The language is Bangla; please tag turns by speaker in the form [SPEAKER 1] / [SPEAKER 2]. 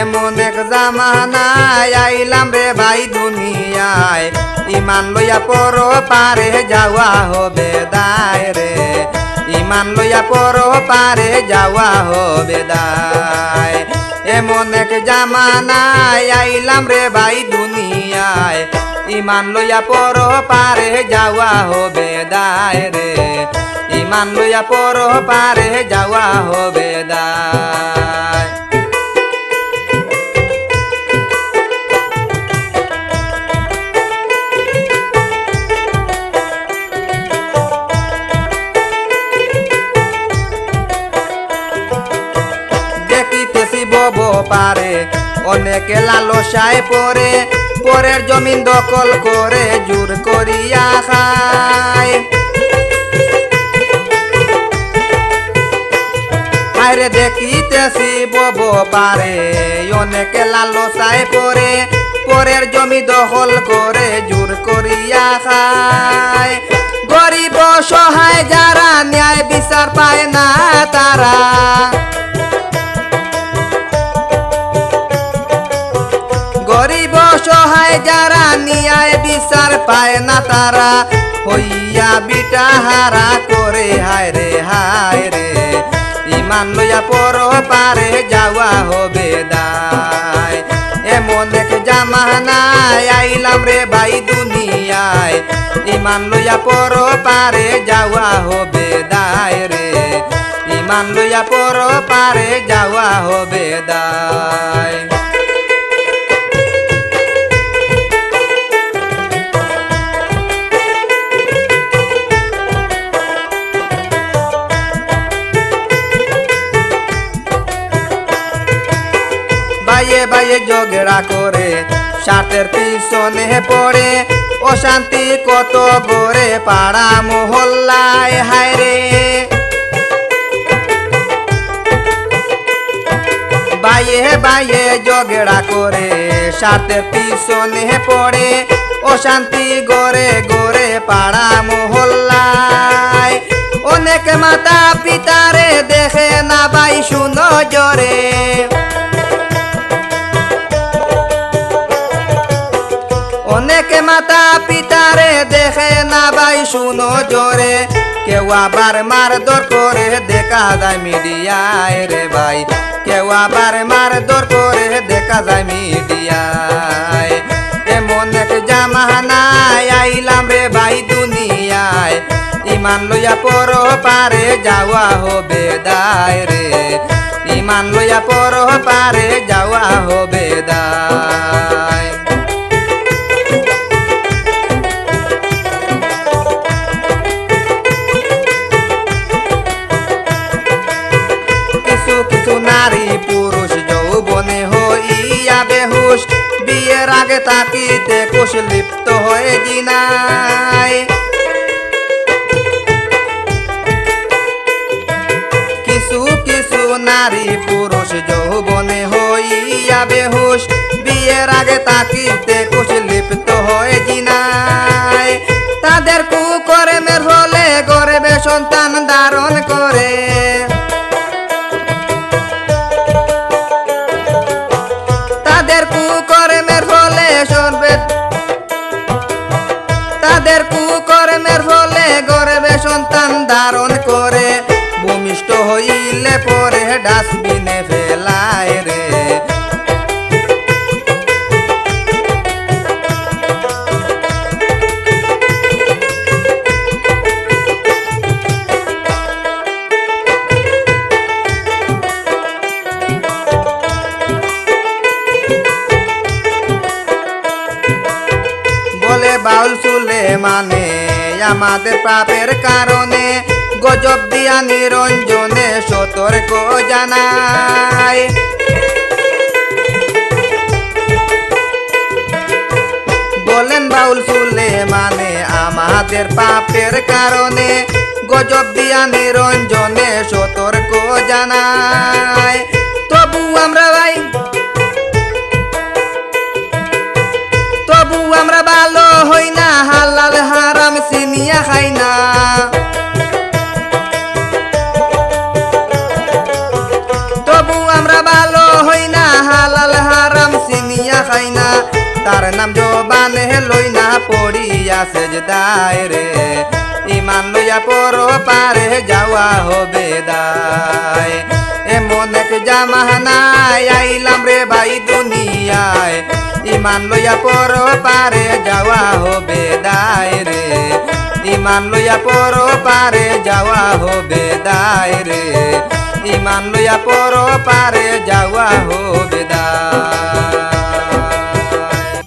[SPEAKER 1] এমন এক জামানায় আইলাম রে ভাই দুনিয়ায়। ইমান লইয়া পর পারে যাওয়া হবে দায় রে। ইমান লইয়া পর পারে যাওয়া হবে দায়। এমন এক জামানায় আইলাম রে ভাই দুনিয়ায়। ইমান লইয়া পর পারে যাওয়া হবে দায় রে। ইমান লইয়া পর পারে যাওয়া হবে দায়। বব পারে, অনেকে লালসায় পরে পরের জমিন দখল করে জোর করিয়া খায়। আরে দেখিতেছি বব পারে, অনেকে লালসায় পরে পরের জমি দখল করে জোর করিয়া খায়। গরিব সহায় যারা ন্যায় বিচার পায় না তারা। পায় না তারা। হইয়া বিটা হারা করে, হায় রে হায় রে। ইমান লইয়া পর পারে যাওয়া হবে দায়। এমন এক জামানায় আইলাম রে ভাই দুনিয়ায়। ইমান লইয়া পর পারে যাওয়া হবে দায় রে। ইমান লইয়া পর পারে যাওয়া হবে দায়। বাইয়ে ঝগড়া করে সাথের পিছনে পড়ে, অশান্তি কত গড়ে পাড়া মহল্লায়, হায় রে। বাইয়ে বাইয়ে ঝগড়া করে সাথে পিছনে পড়ে, অশান্তি গড়ে গড়ে পাড়া মহল্লায়। অনেক মাতা পিতারে দেখে শুনো জোরে, কেউ আবার মারধর করে দেখা যায় মিডিয়ায় রে ভাই। কেউ আবার মারধর করে দেখা যায় মিডিয়ায়। এমন এক জামানায় আইলাম রে ভাই দুনিয়ায়। ইমান লইয়া পর পারে যাওয়া হবে দায় রে। ইমান লইয়া পর পারে যাওয়া হবে দায়। আগে তাকিতে কুশ লিপ্ত হয়ে জিনায় কিছু কিছু নারী পুরুষ যৌবনে হইয়া বেহুশ, বিয়ের আগে তাকিতে কুশ লিপ্ত হয়ে জিনায় তাদের কুকর্মের ফলে গর্বে সন্তান ধারণ করে। ধারণ করে ভূমিষ্ঠ হইলে পরে ডাস্টবিনে ফেলায় রে। বলে বাউল সুলে মানে আমাদের পাপের কারণে গজব দিয়া নিরঞ্জনে সতর্ক জানায় বলেন বাউল সুলে মানে আমাদের পাপের কারণে গজব দিয়া নিরঞ্জনে সতর্ক জানায় করিয়া সেজদায় রে। ইমান লইয়া পর পারে যাওয়া হবে দায়। এমন এক জামানায় আইলাম রে ভাই দুনিয়ায়। ইমান লইয়া পর পারে যাওয়া হবে দায় রে। ইমান লইয়া পর পারে যাওয়া হবে দায় রে। ইমান লইয়া পর পারে যাওয়া হবে দায়।